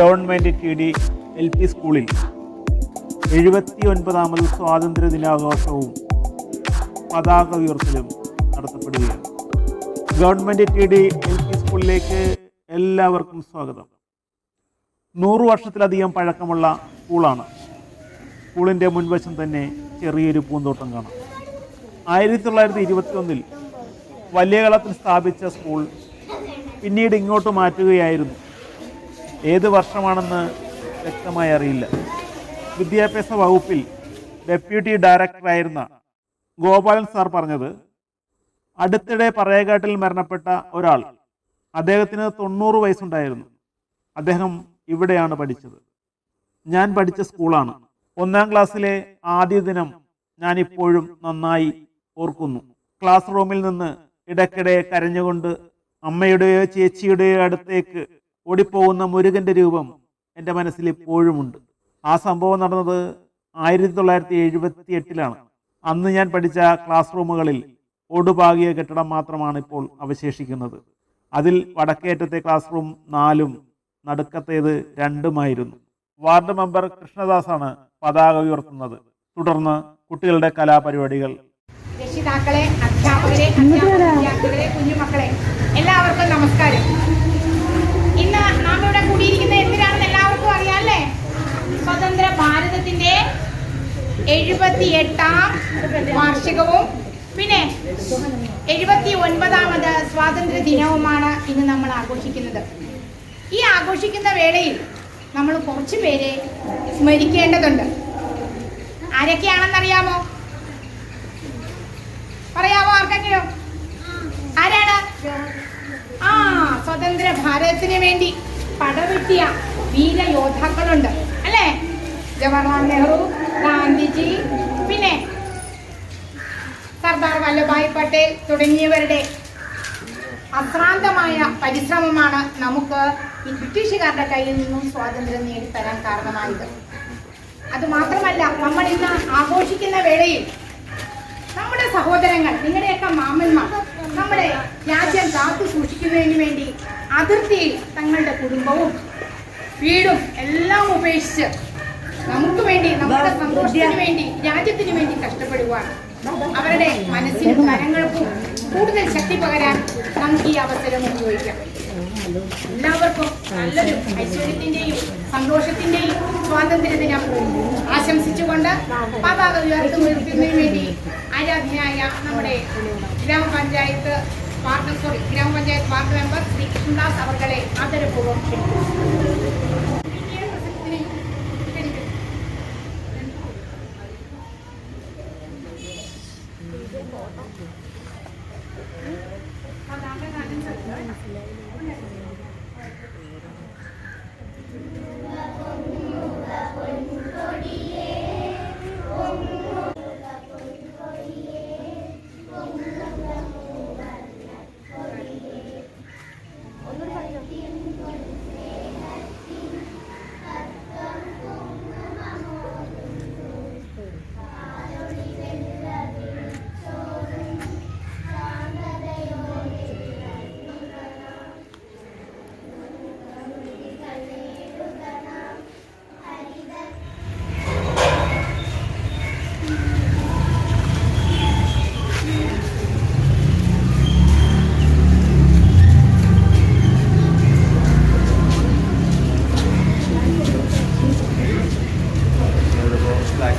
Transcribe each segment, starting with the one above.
Government T D L P സ്കൂളിൽ എഴുപത്തി ഒൻപതാമത് സ്വാതന്ത്ര്യ ദിനാഘോഷവും പതാക ഉയർത്തലും നടത്തപ്പെടുകയാണ്. Government T D L P സ്കൂളിലേക്ക് എല്ലാവർക്കും സ്വാഗതം. നൂറു വർഷത്തിലധികം പഴക്കമുള്ള സ്കൂളാണ്. സ്കൂളിന്റെ മുൻവശം തന്നെ ചെറിയൊരു പൂന്തോട്ടം കാണാം. ആയിരത്തി തൊള്ളായിരത്തി ഇരുപത്തി ഒന്നിൽ വലിയ കളത്തിൽ സ്ഥാപിച്ച സ്കൂൾ പിന്നീട് ഇങ്ങോട്ട് മാറ്റുകയായിരുന്നു. ഏത് വർഷമാണെന്ന് വ്യക്തമായി അറിയില്ല. വിദ്യാഭ്യാസ വകുപ്പിൽ ഡെപ്യൂട്ടി ഡയറക്ടറായിരുന്ന ഗോപാലൻ സാർ പറഞ്ഞത് അടുത്തിടെ പറയകാട്ടിൽ മരണപ്പെട്ട ഒരാൾ അദ്ദേഹത്തിന് തൊണ്ണൂറ് വയസ്സുണ്ടായിരുന്നു. അദ്ദേഹം ഇവിടെയാണ് പഠിച്ചത്. ഞാൻ പഠിച്ച സ്കൂളാണ്. ഒന്നാം ക്ലാസ്സിലെ ആദ്യ ദിനം ഞാൻ ഇപ്പോഴും നന്നായി ഓർക്കുന്നു. ക്ലാസ് റൂമിൽ നിന്ന് ഇടയ്ക്കിടെ കരഞ്ഞുകൊണ്ട് അമ്മയുടെയോ ചേച്ചിയുടെയോ അടുത്തേക്ക് ഓടിപ്പോകുന്ന മുരുകന്റെ രൂപം എന്റെ മനസ്സിൽ ഇപ്പോഴുമുണ്ട് ആ സംഭവം നടന്നത് ആയിരത്തി തൊള്ളായിരത്തി എഴുപത്തി എട്ടിലാണ് അന്ന് ഞാൻ പഠിച്ച ക്ലാസ് റൂമുകളിൽ ഓടുപാകിയ കെട്ടിടം മാത്രമാണ് ഇപ്പോൾ അവശേഷിക്കുന്നത്. അതിൽ വടക്കേറ്റത്തെ ക്ലാസ് റൂം നാലും നടുക്കത്തേത് രണ്ടുമായിരുന്നു. വാർഡ് മെമ്പർ കൃഷ്ണദാസാണ് പതാക ഉയർത്തുന്നത്. തുടർന്ന് കുട്ടികളുടെ കലാപരിപാടികൾ. രക്ഷിതാക്കളെ അധ്യാപകരെ അധ്യാപക കുഞ്ഞുമക്കളെ എല്ലാവർക്കും നമസ്കാരം ഇന്ന് നാം ഇവിടെ കൂടിയിരിക്കുന്ന എന്തിനാണെന്ന് എല്ലാവർക്കും അറിയാമല്ലേ സ്വതന്ത്ര ഭാരതത്തിന്റെ എഴുപത്തി എട്ടാം വാർഷികവും. പിന്നെ എഴുപത്തി ഒൻപതാമത് സ്വാതന്ത്ര്യ ദിനവുമാണ് ഇന്ന് നമ്മൾ ആഘോഷിക്കുന്നത്. ഈ ആഘോഷിക്കുന്ന വേളയിൽ നമ്മൾ കുറച്ച് പേരെ സ്മരിക്കേണ്ടതുണ്ട്. ആരൊക്കെയാണെന്നറിയാമോ? പറയാമോ ആർക്കെങ്കിലും? ആരാണ്? ആ സ്വതന്ത്ര ഭാരതത്തിന് വേണ്ടി പടവെട്ടിയ വീരയോദ്ധാക്കളുണ്ട്. അല്ലേ? ജവഹർലാൽ നെഹ്റു ഗാന്ധിജി പിന്നെ സർദാർ വല്ലഭായ് പട്ടേൽ തുടങ്ങിയവരുടെ അശ്രാന്തമായ പരിശ്രമമാണ് നമുക്ക് ഈ ബ്രിട്ടീഷുകാരുടെ കയ്യിൽ നിന്നും സ്വാതന്ത്ര്യം നേടിത്തരാൻ കാരണമായത്. അത് മാത്രമല്ല നമ്മൾ ഇന്ന് ആഘോഷിക്കുന്ന വേളയിൽ നമ്മുടെ സഹോദരങ്ങൾ നിങ്ങളുടെയൊക്കെ മാമന്മാർ നമ്മുടെ രാജ്യം കാത്തു സൂക്ഷിക്കുന്നതിന് വേണ്ടി അതിർത്തിയിൽ തങ്ങളുടെ കുടുംബവും വീടും എല്ലാം ഉപേക്ഷിച്ച് നമുക്ക് വേണ്ടി നമ്മുടെ സന്തോഷത്തിന് വേണ്ടി രാജ്യത്തിന് വേണ്ടി കഷ്ടപ്പെടുവാണ് അവരുടെ മനസ്സിനും കരങ്ങൾക്കും കൂടുതൽ ശക്തി പകരാൻ നമുക്ക് ഈ അവസരം ഉപയോഗിക്കാം. എല്ലാവർക്കും നല്ലൊരു ഐശ്വര്യത്തിന്റെയും സന്തോഷത്തിന്റെയും സ്വാതന്ത്ര്യ ദിനം ആശംസിച്ചുകൊണ്ട് പതാക ഉയർത്തുന്നതിന് വേണ്ടി ആരാധനയായ നമ്മുടെ ഗ്രാമപഞ്ചായത്ത് വാർഡ് സോറി ഗ്രാമപഞ്ചായത്ത് വാർഡ് മെമ്പർ ശ്രീ കൃഷ്ണദാസ് അവർകളെ ആദരപൂർവം ക്ഷണിക്കുന്നു. Thank you.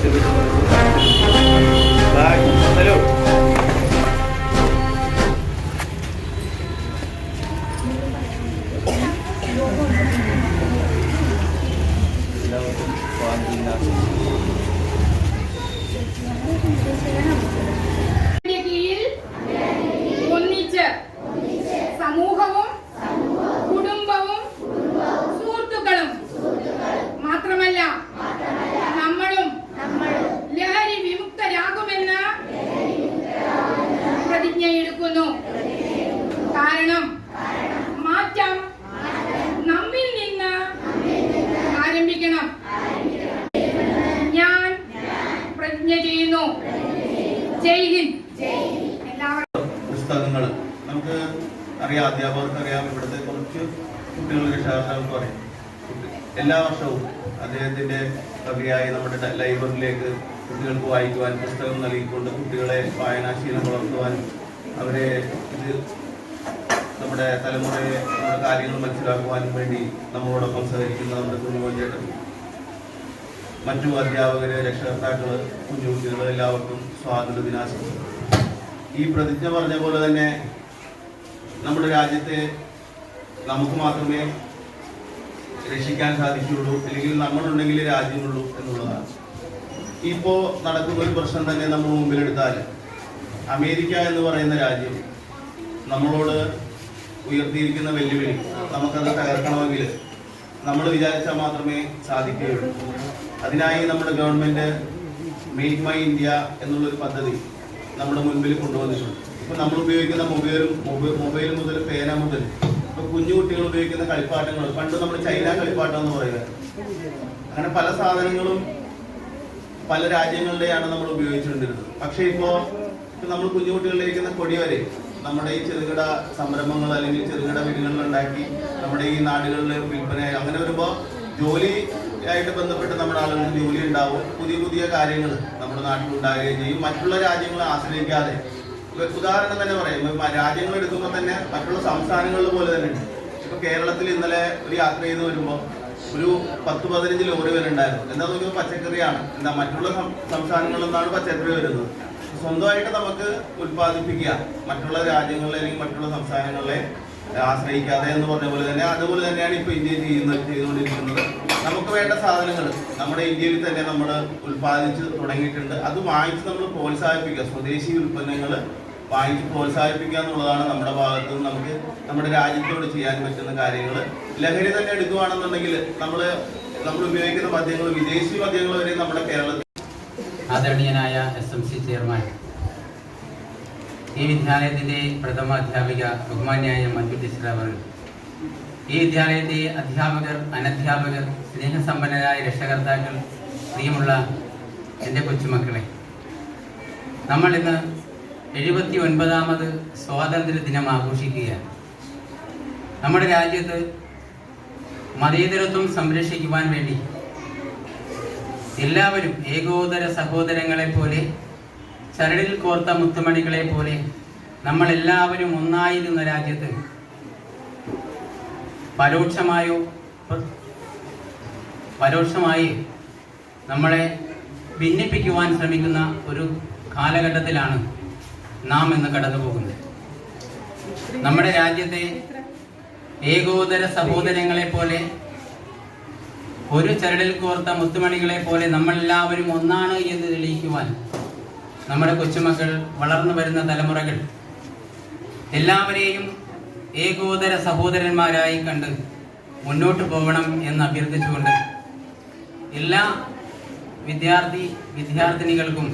você vai. നമുക്ക് അറിയാം അധ്യാപകർക്ക് അറിയാം ഇവിടുത്തെ കുറച്ച് കുട്ടികൾ രക്ഷാകർത്താക്കൾക്ക് അറിയാം എല്ലാ വർഷവും അദ്ദേഹത്തിന്റെ കവിയായി നമ്മുടെ ലൈബ്രറിയിലേക്ക് കുട്ടികൾക്ക് വായിക്കുവാൻ പുസ്തകം നൽകിക്കൊണ്ട് കുട്ടികളെ വായനാശീലം വളർത്തുവാനും അവരെ ഇത് നമ്മുടെ തലമുറയെ നമ്മുടെ കാര്യങ്ങൾ മനസ്സിലാക്കുവാനും വേണ്ടി നമ്മളോടൊപ്പം സഹകരിക്കുന്ന നമ്മുടെ കുഞ്ഞുമോൻ ചേട്ടൻ. മറ്റു അധ്യാപകര് രക്ഷകർത്താക്കൾ കുഞ്ഞുകുട്ടികൾ എല്ലാവർക്കും സ്വാതന്ത്ര്യ ദിനാശംസകൾ ഈ പ്രതിജ്ഞ പറഞ്ഞ പോലെ തന്നെ നമ്മുടെ രാജ്യത്തെ നമുക്ക് മാത്രമേ രക്ഷിക്കാൻ സാധിക്കുകയുള്ളൂ അല്ലെങ്കിൽ നമ്മളുണ്ടെങ്കിൽ രാജ്യമുള്ളൂ എന്നുള്ളതാണ്. ഇപ്പോൾ നടക്കുന്ന ഒരു പ്രശ്നം തന്നെ നമ്മൾ മുമ്പിലെടുത്താൽ അമേരിക്ക എന്ന് പറയുന്ന രാജ്യം നമ്മളോട് ഉയർത്തിയിരിക്കുന്ന വെല്ലുവിളി നമുക്കത് തകർക്കണമെങ്കിൽ നമ്മൾ വിചാരിച്ചാൽ മാത്രമേ സാധിക്കുകയുള്ളൂ. അതിനായി നമ്മുടെ ഗവൺമെന്റ് മെയ്ക്ക് മൈ ഇന്ത്യ എന്നുള്ളൊരു പദ്ധതി നമ്മുടെ മുൻപിൽ കൊണ്ടുവന്നിട്ടുണ്ട്. ഇപ്പൊ നമ്മൾ ഉപയോഗിക്കുന്ന മൊബൈൽ മൊബൈൽ മുതൽ പേന മുതൽ ഇപ്പൊ കുഞ്ഞു കുട്ടികൾ ഉപയോഗിക്കുന്ന കളിപ്പാട്ടങ്ങൾ. പണ്ട് നമ്മൾ ചൈന കളിപ്പാട്ടം എന്ന് പറയുക അങ്ങനെ പല സാധനങ്ങളും പല രാജ്യങ്ങളുടെയാണ് നമ്മൾ ഉപയോഗിച്ചുകൊണ്ടിരുന്നത്. പക്ഷേ ഇപ്പോ നമ്മൾ കുഞ്ഞു കുട്ടികളിലേക്കുന്ന കൊടി വരെ നമ്മുടെ ഈ ചെറുകിട സംരംഭങ്ങൾ അല്ലെങ്കിൽ ചെറുകിട വീടുകളിൽ ഉണ്ടാക്കി നമ്മുടെ ഈ നാടുകളിൽ വിൽപ്പന അങ്ങനെ വരുമ്പോ ജോലി ആയിട്ട് ബന്ധപ്പെട്ട് നമ്മുടെ ആളുകൾക്ക് ജോലി ഉണ്ടാവും. പുതിയ പുതിയ കാര്യങ്ങൾ നമ്മുടെ നാട്ടിൽ ഉണ്ടാകുകയും ചെയ്യും. മറ്റുള്ള രാജ്യങ്ങളെ ആശ്രയിക്കാതെ ഉദാഹരണം തന്നെ പറയാം. രാജ്യങ്ങൾ എടുക്കുമ്പോൾ തന്നെ മറ്റുള്ള സംസ്ഥാനങ്ങളിൽ പോലെ തന്നെ ഉണ്ട്. ഇപ്പൊ കേരളത്തിൽ ഇന്നലെ ഒരു യാത്ര ചെയ്ത് വരുമ്പോ ഒരു പത്ത് പതിനഞ്ച് ലോറി വരെ ഉണ്ടായിരുന്നു എന്താ നോക്കിയത് പച്ചക്കറിയാണ്. എന്താ മറ്റുള്ള സംസ്ഥാനങ്ങളിൽ നിന്നാണ് പച്ചക്കറി വരുന്നത്. സ്വന്തമായിട്ട് നമുക്ക് ഉത്പാദിപ്പിക്കുക മറ്റുള്ള രാജ്യങ്ങളിലെ അല്ലെങ്കിൽ മറ്റുള്ള സംസ്ഥാനങ്ങളിലെ ആശ്രയിക്കാതെ എന്ന് പറഞ്ഞ പോലെ തന്നെ അതുപോലെ തന്നെയാണ് ഇപ്പൊ ഇന്ത്യ ചെയ്യുന്നത് ചെയ്തുകൊണ്ടിരിക്കുന്നത്. നമുക്ക് വേണ്ട സാധനങ്ങൾ നമ്മുടെ ഇന്ത്യയിൽ തന്നെ നമ്മൾ ഉൽപ്പാദിച്ച് തുടങ്ങിയിട്ടുണ്ട്. അത് വാങ്ങിച്ച് നമ്മൾ പ്രോത്സാഹിപ്പിക്കുക. സ്വദേശി ഉൽപ്പന്നങ്ങൾ വാങ്ങിച്ച് പ്രോത്സാഹിപ്പിക്കുക എന്നുള്ളതാണ് നമ്മുടെ ഭാഗത്ത് നമുക്ക് നമ്മുടെ രാജ്യത്തോട് ചെയ്യാൻ പറ്റുന്ന കാര്യങ്ങൾ ലഹരി തന്നെ എടുക്കുകയാണെന്നുണ്ടെങ്കിൽ നമ്മൾ നമ്മൾ ഉപയോഗിക്കുന്ന മദ്യങ്ങൾ വിദേശി മദ്യങ്ങൾ വരെ നമ്മുടെ കേരളത്തിൽ ആദരണീയനായ എസ് എം സി ചെയർമാൻ ഈ വിദ്യാലയത്തിന്റെ പ്രഥമ അധ്യാപിക ബഹുമാന്യായ മഞ്ജു ടീച്ചർ ഈ വിദ്യാലയത്തെ അധ്യാപകർ അനധ്യാപകർ സ്നേഹസമ്പന്നരായ രക്ഷകർത്താക്കൾ പ്രിയമുള്ള എന്റെ കൊച്ചുമക്കളെ നമ്മൾ ഇന്ന് എഴുപത്തി ഒൻപതാമത് സ്വാതന്ത്ര്യ ദിനം ആഘോഷിക്കുകയാണ് നമ്മുടെ രാജ്യത്ത് മതേതരത്വം സംരക്ഷിക്കുവാൻ വേണ്ടി എല്ലാവരും ഏകോദര സഹോദരങ്ങളെ പോലെ ചരടിൽ കോർത്ത മുത്തുമണികളെ പോലെ നമ്മൾ എല്ലാവരും ഒന്നായിരുന്ന രാജ്യത്ത് പരോക്ഷമായോ പരോക്ഷമായി നമ്മളെ ഭിന്നിപ്പിക്കുവാൻ ശ്രമിക്കുന്ന ഒരു കാലഘട്ടത്തിലാണ് നാം ഇന്ന് കടന്നു പോകുന്നത് നമ്മുടെ രാജ്യത്തെ ഏകോദര സഹോദരങ്ങളെ പോലെ ഒരു ചരടിൽ കോർത്ത മുത്തുമണികളെ പോലെ നമ്മളെല്ലാവരും ഒന്നാണ് എന്ന് തെളിയിക്കുവാൻ നമ്മുടെ കൊച്ചുമക്കൾ വളർന്നു വരുന്ന തലമുറകൾ എല്ലാവരെയും ഏകോദര സഹോദരന്മാരായി കണ്ട് മുന്നോട്ട് പോകണം എന്ന് അഭ്യർത്ഥിച്ചുകൊണ്ട് എല്ലാ വിദ്യാർത്ഥി വിദ്യാർത്ഥിനികൾക്കും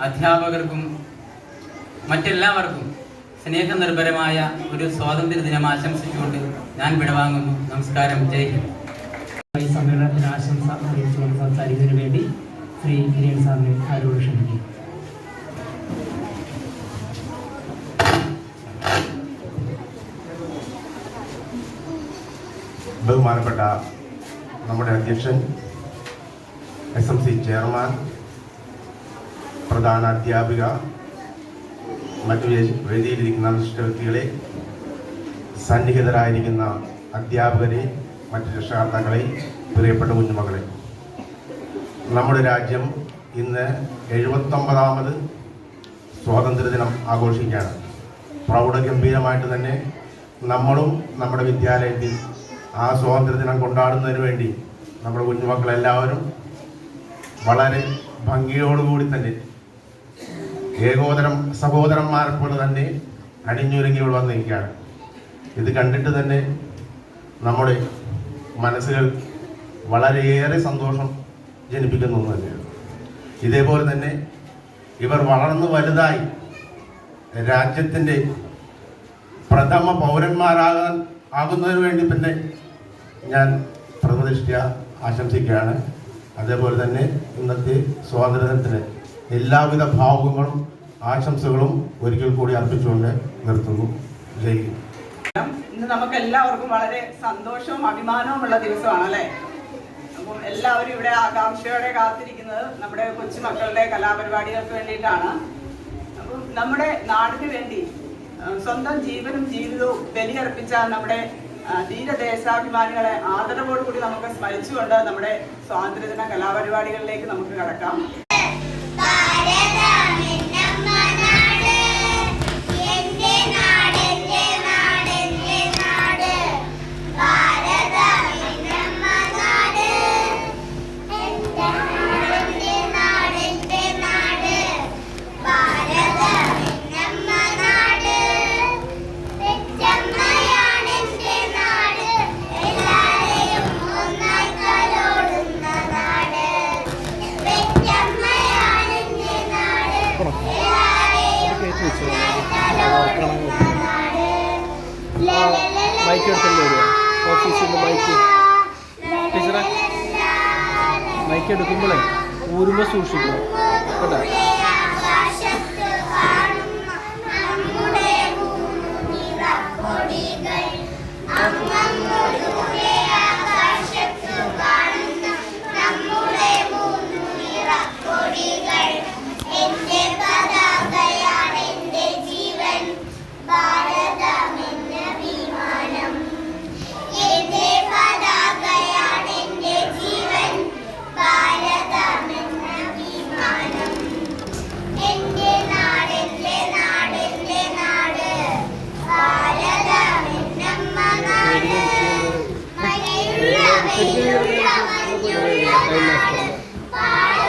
അധ്യാപകർക്കും മറ്റെല്ലാവർക്കും സ്നേഹനിർഭരമായ ഒരു സ്വാതന്ത്ര്യ ദിനം ആശംസിച്ചുകൊണ്ട് ഞാൻ വിടവാങ്ങുന്നു. നമസ്കാരം. ജയ് ഹിന്ദ്. സമ്മേളനത്തിന് ആശംസ അറിയിച്ചുകൊണ്ട് സംസാരിക്കുന്നതിന് വേണ്ടി ശ്രീ കിരൺ സാറിനെ ആരോട് ക്ഷണിക്കും ബഹുമാനപ്പെട്ട നമ്മുടെ അധ്യക്ഷൻ എസ് എം സി ചെയർമാൻ പ്രധാന അധ്യാപിക മറ്റു വേദിയിലിരിക്കുന്ന വിശിഷ്ട വ്യക്തികളെ സന്നിഹിതരായിരിക്കുന്ന അധ്യാപകരെ മറ്റു രക്ഷകർത്താക്കളെ പ്രിയപ്പെട്ട കുഞ്ഞുമകളെ നമ്മുടെ രാജ്യം ഇന്ന് എഴുപത്തൊമ്പതാമത് സ്വാതന്ത്ര്യദിനം ആഘോഷിക്കുകയാണ്. പ്രൗഢഗംഭീരമായിട്ട് തന്നെ നമ്മളും നമ്മുടെ വിദ്യാലയത്തിൽ ആ സ്വാതന്ത്ര്യദിനം കൊണ്ടാടുന്നതിന് വേണ്ടി നമ്മുടെ കുഞ്ഞുമക്കളെല്ലാവരും വളരെ ഭംഗിയോടുകൂടി തന്നെ ഏകോദരം സഹോദരന്മാരെ തന്നെ അണിഞ്ഞൊരുങ്ങി വന്നിരിക്കുകയാണ്. ഇത് കണ്ടിട്ട് തന്നെ നമ്മുടെ മനസ്സുകൾ വളരെയേറെ സന്തോഷം ജനിപ്പിക്കുന്ന ഒന്ന് തന്നെയാണ്. ഇതേപോലെ തന്നെ ഇവർ വളർന്നു വലുതായി രാജ്യത്തിന്റെ പ്രഥമ പൗരന്മാരാകാൻ ആകുന്നതിന് വേണ്ടി പിന്നെ ഞാൻ പ്രതിഷ്ഠ ആശംസിക്കുകയാണ്. അതേപോലെ തന്നെ ഇന്നത്തെ സ്വാതന്ത്ര്യദിനത്തിന് എല്ലാവിധ ഭാവുകങ്ങളും ആശംസകളും ഒരിക്കൽ കൂടി അർപ്പിച്ചുകൊണ്ട് നിർത്തുന്നു. ജയ്. ഇന്ന് നമുക്ക് എല്ലാവർക്കും വളരെ സന്തോഷവും അഭിമാനവുമുള്ള ദിവസമാണ് അല്ലേ അപ്പം എല്ലാവരും ഇവിടെ ആകാംക്ഷയോടെ കാത്തിരിക്കുന്നത് നമ്മുടെ കൊച്ചുമക്കളുടെ കലാപരിപാടികൾക്ക് വേണ്ടിയിട്ടാണ്. അപ്പം നമ്മുടെ നാടിന് വേണ്ടി സ്വന്തം ജീവനും ജീവിതവും ബലിയർപ്പിച്ച നമ്മുടെ ധീരദേശാഭിമാനികളെ ആദരവോടുകൂടി നമുക്ക് സ്മരിച്ചുകൊണ്ട് നമ്മുടെ സ്വാതന്ത്ര്യദിന കലാപരിപാടികളിലേക്ക് നമുക്ക് കടക്കാം. മൈക്ക് നിന്ന് മൈക്ക് ടീച്ചറെ മൈക്ക് എടുക്കുമ്പോഴേ ഊരുമ്പോൾ സൂക്ഷിക്കണം. കേട്ടോ?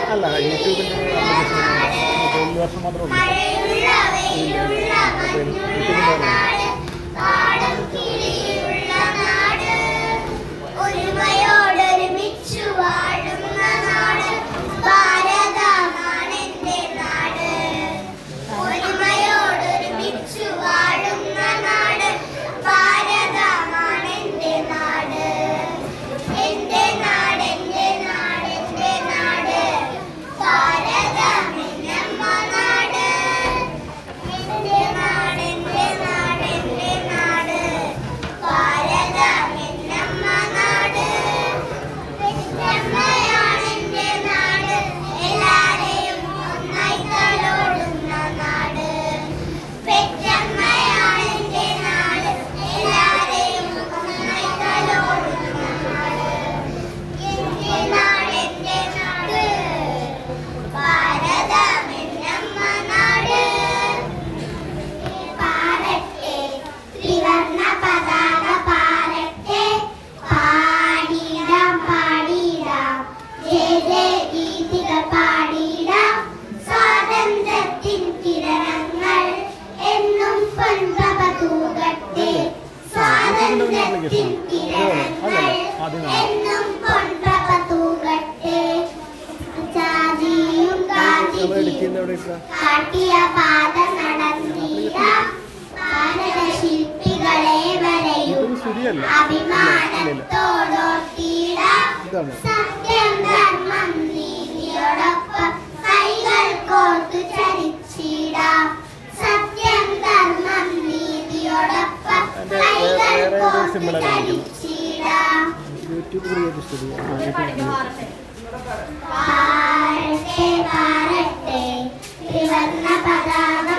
അല്ല യൂട്യൂബിന്റെ ഒരു വർഷം മാത്രമേ ഉള്ളൂ നാട് ഒരുമയോടൊരുമിച്ചു വാഴുന്ന നാട് കിരണങ്ങൾ എന്നും പൊൻപ്രഭ തൂകട്ടെ ജാതിയും ഗാന്ധിജിയും എവിടെ ഇട്ടാ ശരിയല്ല ഇതാണ്. സത്യം ചരിച്ചിടാം യൂട്യൂബ് ക്രിയേറ്റ് സ്റ്റുഡിയോ പതാക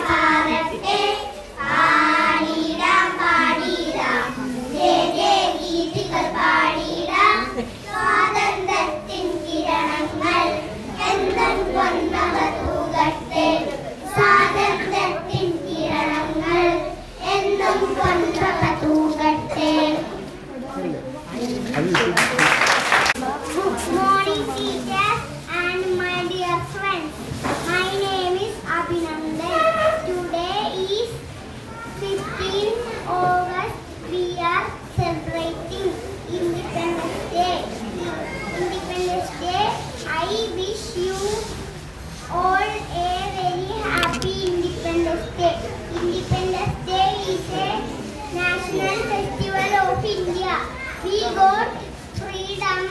for freedom.